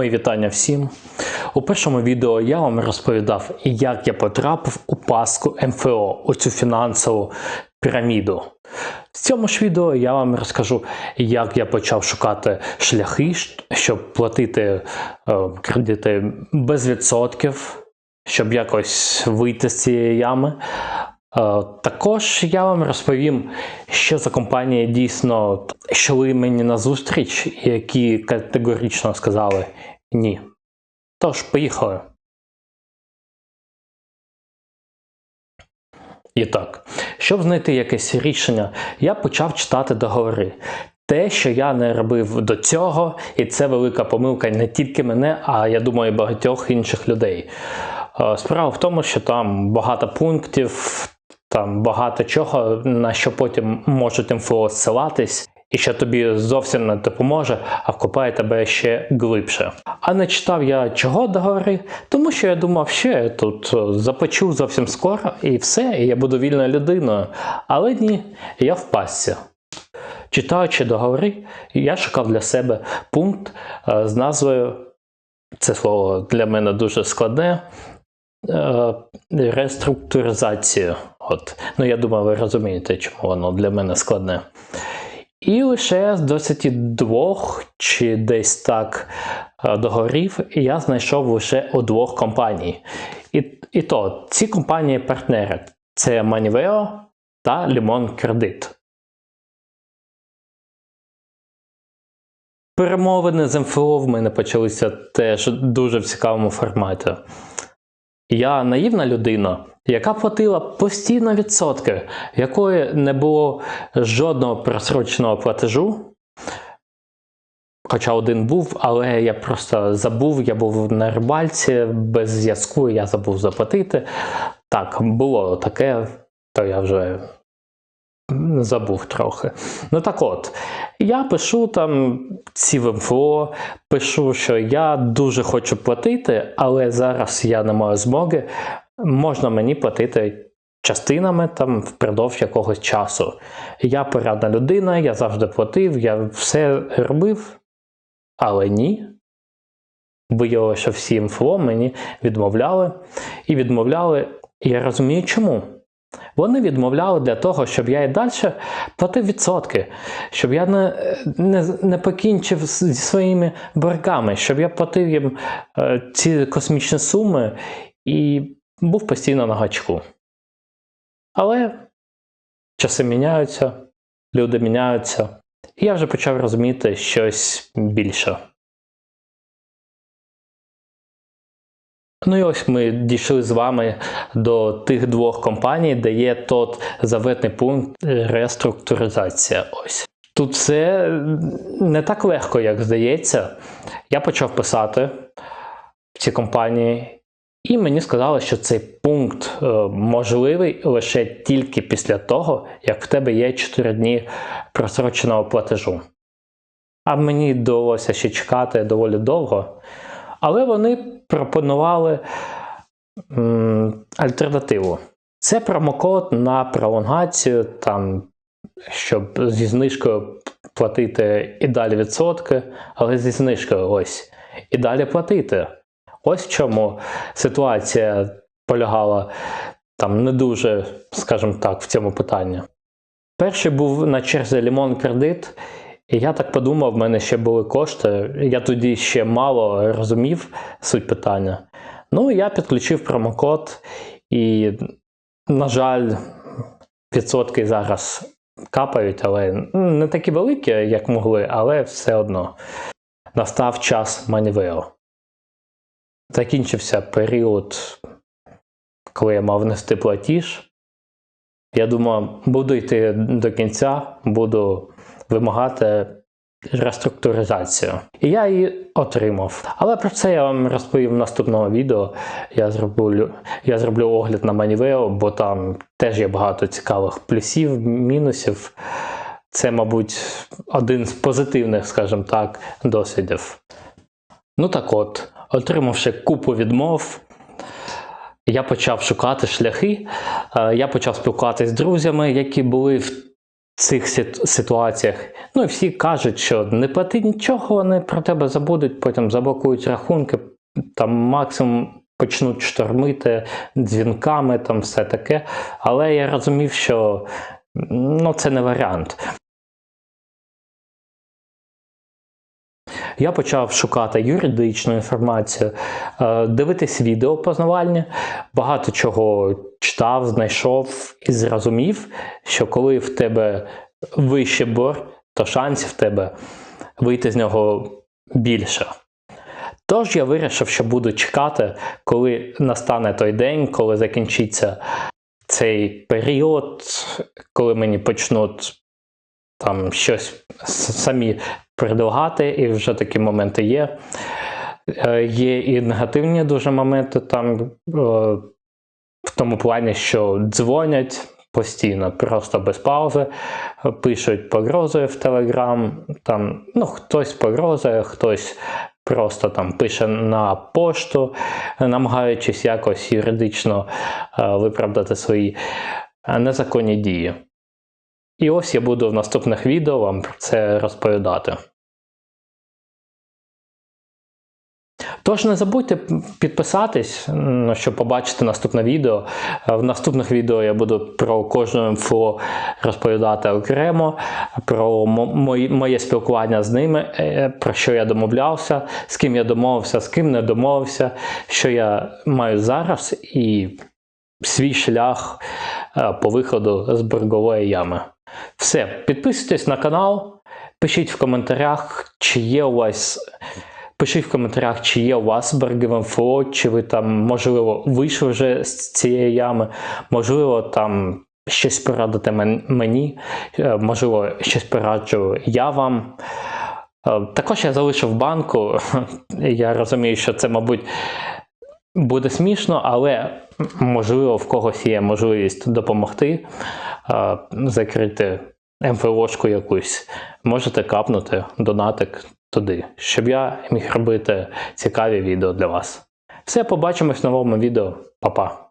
Мої вітання всім. У першому відео я вам розповідав, як я потрапив у паску МФО, у цю фінансову піраміду. В цьому ж відео я вам розкажу, як я почав шукати шляхи, щоб платити е, кредити без відсотків, щоб якось вийти з цієї ями. Е, Також я вам розповім, що за компанії дійсно йшли мені на зустріч, які категорично сказали ні. Тож, поїхали. І так, щоб знайти якесь рішення, я почав читати договори. Те, що я не робив до цього, і це велика помилка не тільки мене, а я думаю, багатьох інших людей. Е, Справа в тому, що там багато пунктів, там багато чого, на що потім можуть МФО зсилатись, і що тобі зовсім не допоможе, а вкопає тебе ще глибше. А не читав я чого договори, тому що я думав, що я тут е, започу зовсім скоро, і все, і я буду вільною людиною. Але ні, я в пастці. Читаючи договори, я шукав для себе пункт е, з назвою, це слово для мене дуже складне, е, реструктуризацію. От. Ну, я думаю, ви розумієте, чому воно для мене складне. І лише з 22 чи десь так е, договорів я знайшов лише у двох компаній. І, і то ці компанії партнери це Maniveo та Limon Credit. Перемовини з МФО в мене почалися теж дуже в цікавому форматі. Я наївна людина, яка платила постійно відсотки, в якої не було жодного просроченого платежу. Хоча один був, але я просто забув, я був на рибальці без зв'язку, я забув заплатити. Так, було таке, то я вже забув трохи. Ну так от, я пишу там ці в МФО, пишу, що я дуже хочу платити, але зараз я не маю змоги. Можна мені платити частинами там впродовж якогось часу. Я порядна людина, я завжди платив, я все робив, але ні. Виявилося, що всі МФО мені відмовляли і відмовляли. І я розумію, чому. Вони відмовляли для того, щоб я і далі платив відсотки, щоб я не не, не покінчив зі своїми боргами, щоб я платив їм е, ці космічні суми і був постійно на гачку. Але часи міняються, люди міняються, і я вже почав розуміти щось більше. Ну і ось ми дійшли з вами до тих двох компаній, де є тот заветний пункт реструктуризація. Ось. Тут все не так легко, як здається. Я почав писати в ці компанії, і мені сказали, що цей пункт е, можливий лише тільки після того, як в тебе є 4 дні просроченого платежу. А мені довелося ще чекати доволі довго. Але вони пропонували м, альтернативу. Це промокод на пролонгацію, там, щоб зі знижкою платити і далі відсотки, але зі знижкою ось. І далі платити. Ось в чому ситуація полягала там не дуже, скажімо так, в цьому питанні. Перший був на черзі Лімон кредит. І я так подумав, в мене ще були кошти. Я тоді ще мало розумів суть питання. Ну, я підключив промокод, і, на жаль, відсотки зараз капають, але не такі великі, як могли, але все одно настав час Maniveo. Закінчився період, коли я мав нести платіж. Я думав, буду йти до кінця, буду вимагати реструктуризацію. І я її отримав. Але про це я вам розповім в наступному відео. Я зроблю я зроблю огляд на Maniveo, бо там теж є багато цікавих плюсів, мінусів. Це, мабуть, один з позитивних, скажімо так, досвідів. Ну так от, отримавши купу відмов. Я почав шукати шляхи, я почав спілкуватися з друзями, які були в цих ситуаціях. Ну і всі кажуть, що не плати нічого, вони про тебе забудуть, потім заблокують рахунки, там максимум почнуть штормити дзвінками, там все таке. Але я розумів, що ну, це не варіант. Я почав шукати юридичну інформацію, е, дивитись відео познавальні, багато чого читав, знайшов і зрозумів, що коли в тебе вищий борг, то шансів в тебе вийти з нього більше. Тож я вирішив, що буду чекати, коли настане той день, коли закінчиться цей період, коли мені почнуть там щось самі предлагати, і вже такі моменти є. Е, Є і негативні дуже моменти там, е, в тому плані, що дзвонять постійно, просто без паузи, пишуть погрози в Телеграм, там, ну, хтось погрозує, хтось просто там пише на пошту, намагаючись якось юридично е, виправдати свої незаконні дії. І ось я буду в наступних відео вам про це розповідати. Тож не забудьте підписатись, щоб побачити наступне відео. В наступних відео я буду про кожну МФО розповідати окремо, про моє спілкування з ними, е, про що я домовлявся, з ким я домовився, з ким не домовився, що я маю зараз і свій шлях по виходу з боргової ями. Все, підписуйтесь на канал, пишіть в коментарях, чи є у вас. Пишіть в коментарях, чи є у вас борги в МФО, чи ви там, можливо, вийшли вже з цієї ями, можливо, там щось порадите мені, е, можливо, щось пораджу я вам. Е, Також я залишив банку. Я розумію, що це, мабуть, буде смішно, але можливо в когось є можливість допомогти закрити МФОшку якусь. Можете капнути донатик туди, щоб я міг робити цікаві відео для вас. Все, побачимось в новому відео. Па-па!